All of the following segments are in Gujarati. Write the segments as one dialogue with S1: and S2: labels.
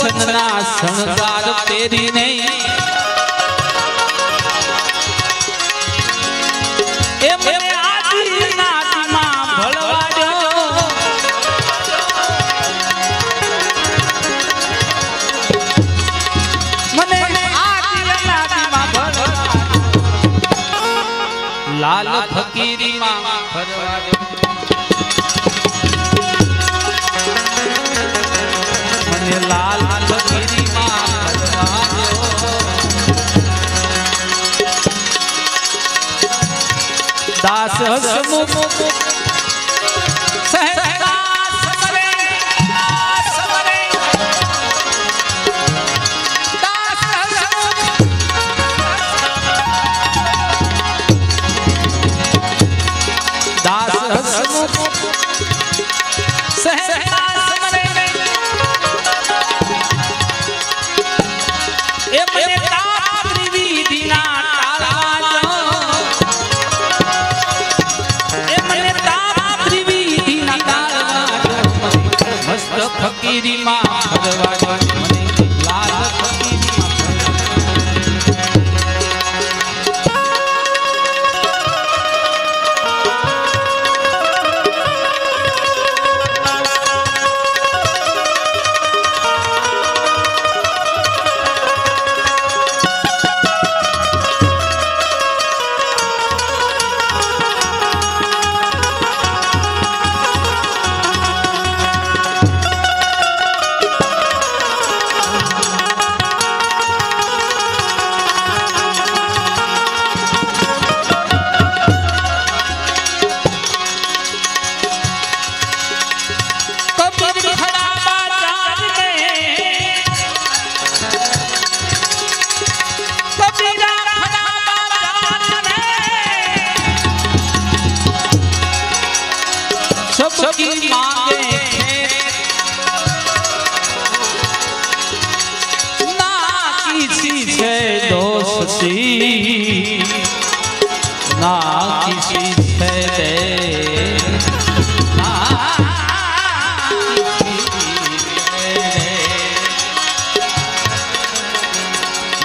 S1: મને સંસાર તેરી નહીં લાલ ફકીરીમાં ફરવાડો મને 小安小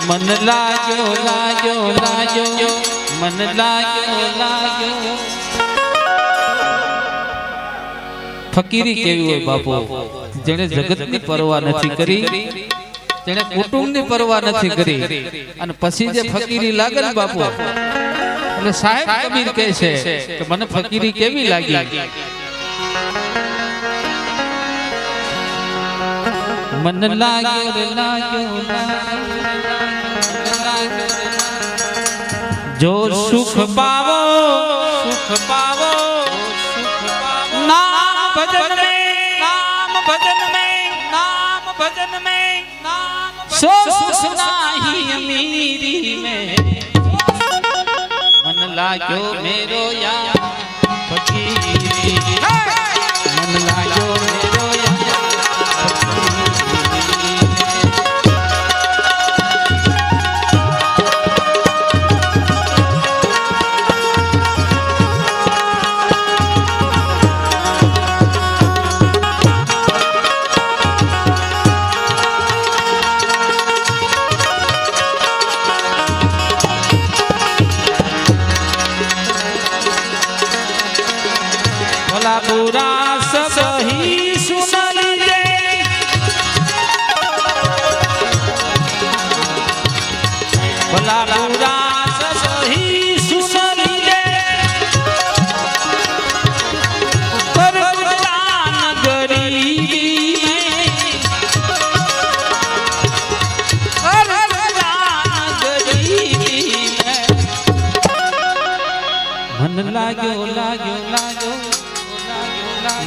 S1: મન લાગ્યો લાગ્યો લાગ્યો મન લાગ્યો લાગ્યો. ફકીરી કેવી હોય બાપુ? જગત જગતની પરવા નથી કરી જેણે કુટુંબની પરવા નથી કરી. અને પછી જે ફકીરી લાગે ને બાપુ? એટલે સાહેબ કબીર કહે છે કે મને ફકીરી કેવી લાગી? મન લાગ્યો લાગ્યો લાગ્યો. સુખ પાવો સુખ પાવો. સુખ પાવો નામ ભજન મે નામ ભજન મે નામ ભજન મે. નામ સો સુખ અમીરી મે. મન લાગ્યો મેરો યા ફકીરી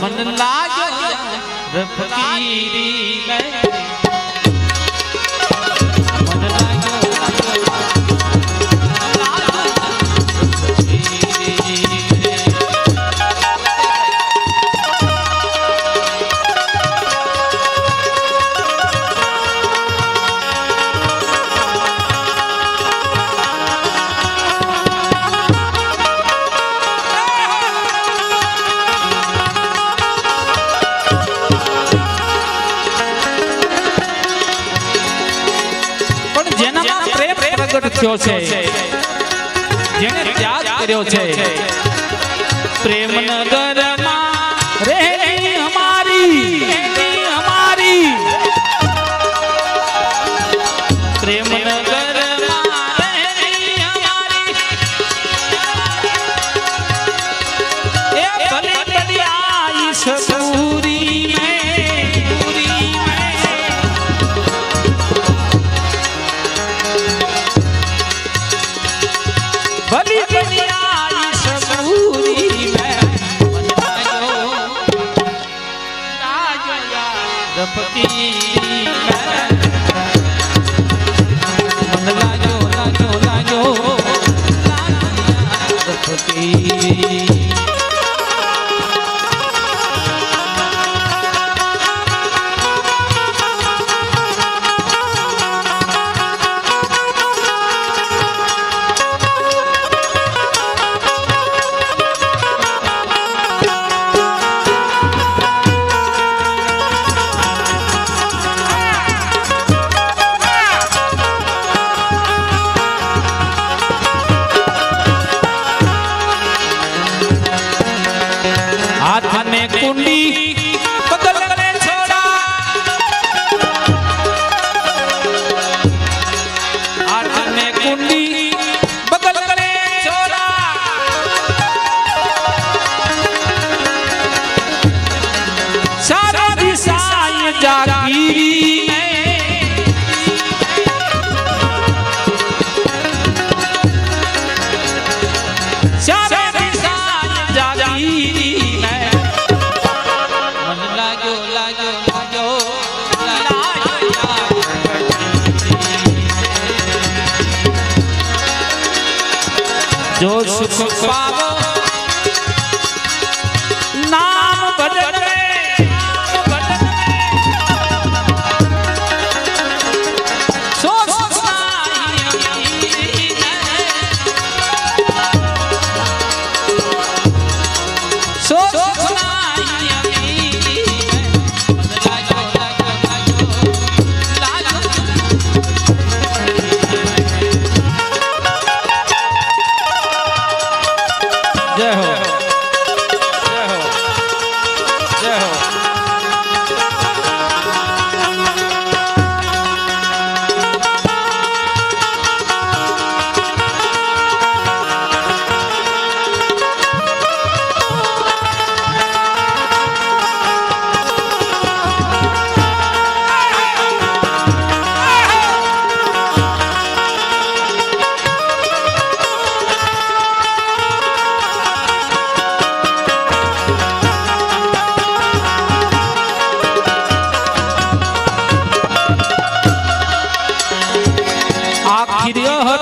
S1: મન લાગ્યો રે ફકીરી મે થયો છે. જેને ત્યાગ કર્યો છે. Joshua, Joshua, জয় হোক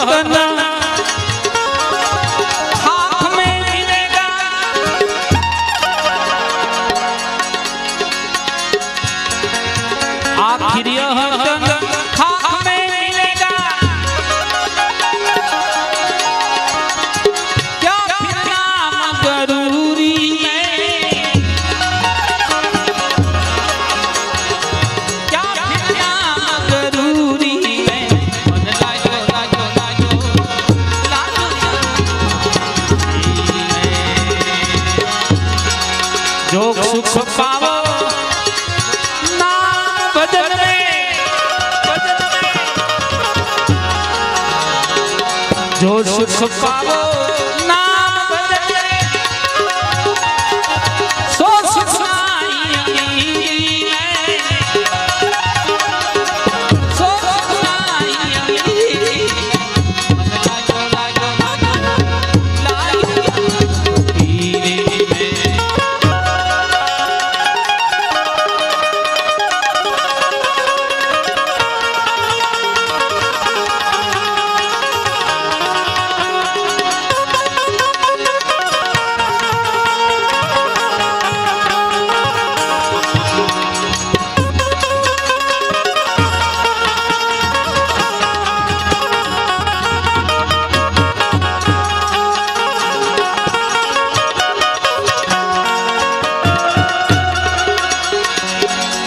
S1: ಭಕ್ತನ some father.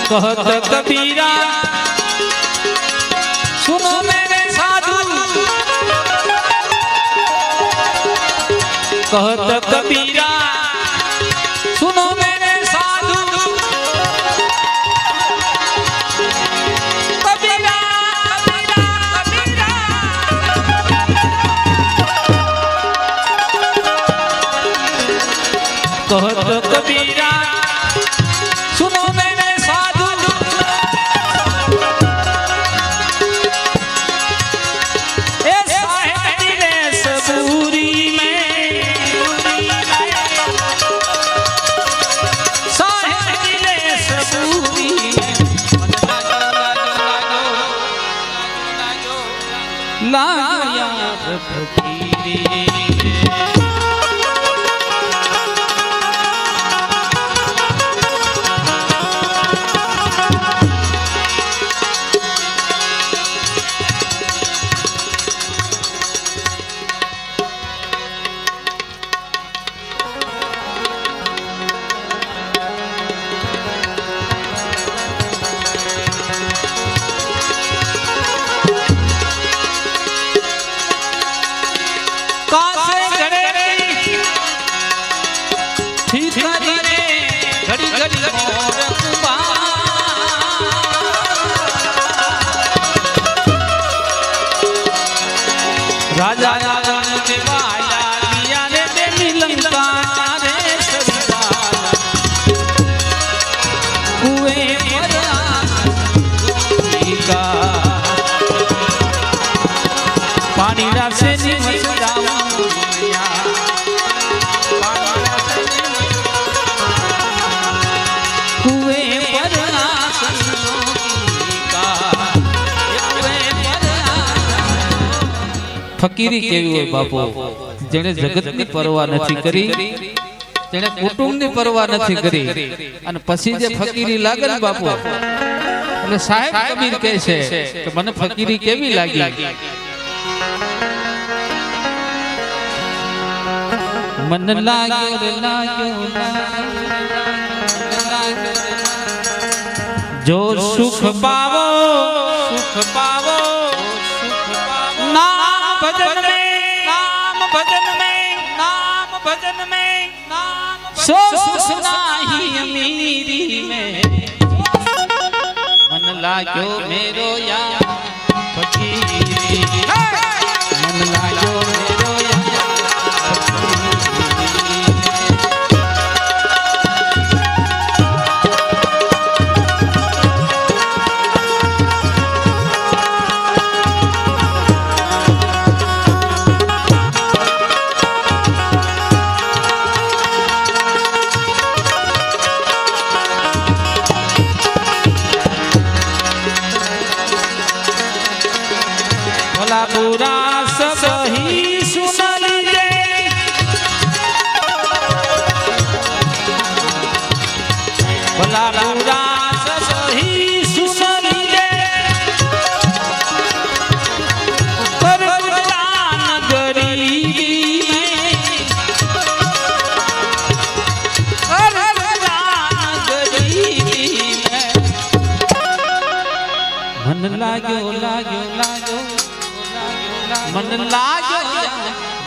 S1: कहत कबीरा सुनो मेरे साधु कहत ફકીરી કેવી હોય બાપુ જેને જગતની પરવા નથી કરી જેને કુટુંબની પરવા નથી કરી અને પછી જે ફકીરી લાગે ને બાપુ એટલે સાહેબ કબીર કહે છે કે મને ફકીરી કેવી લાગી મન લાગ્યો રે લાગ્યો જો સુખ પાવો સુખ પાવો बदन में नाम सो सुनाही अमीरी में मन लाग्यो मेरो या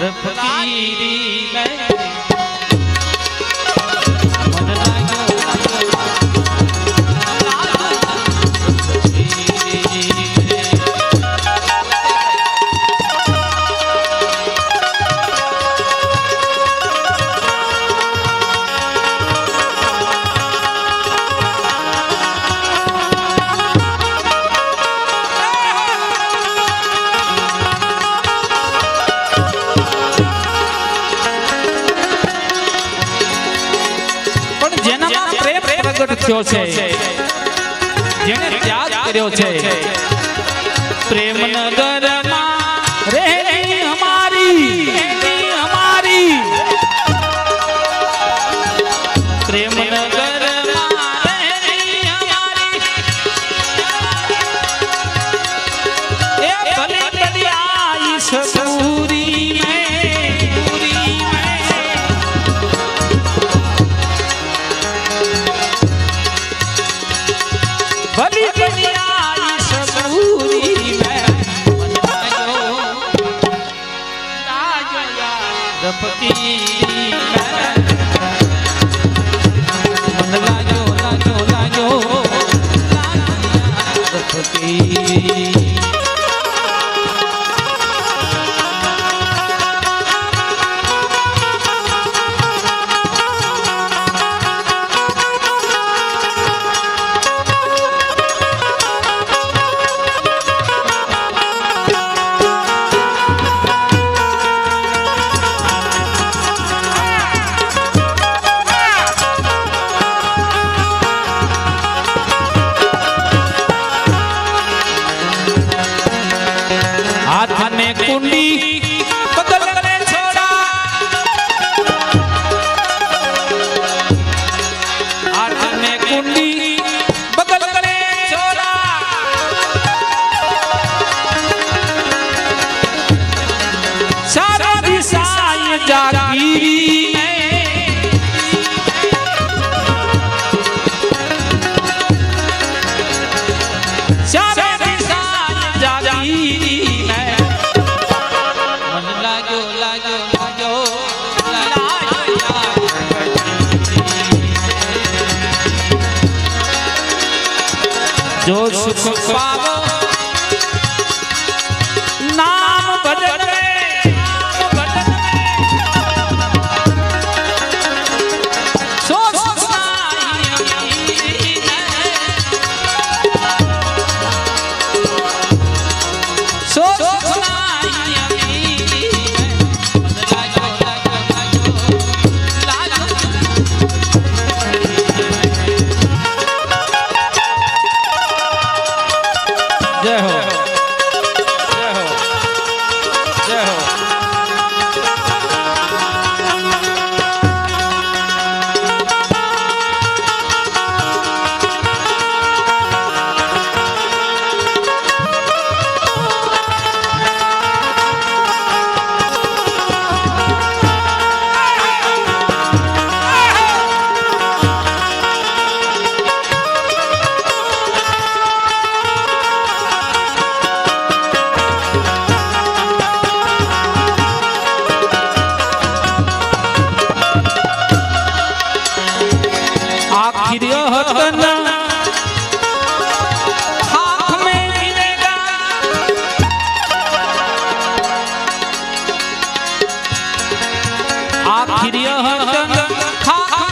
S1: રફકીરી મેં જેને ત્યાગ કર્યો છે. પ્રેમનગર મન લાગ્યો લાગ્યો લાગ્યો. લાગ્યો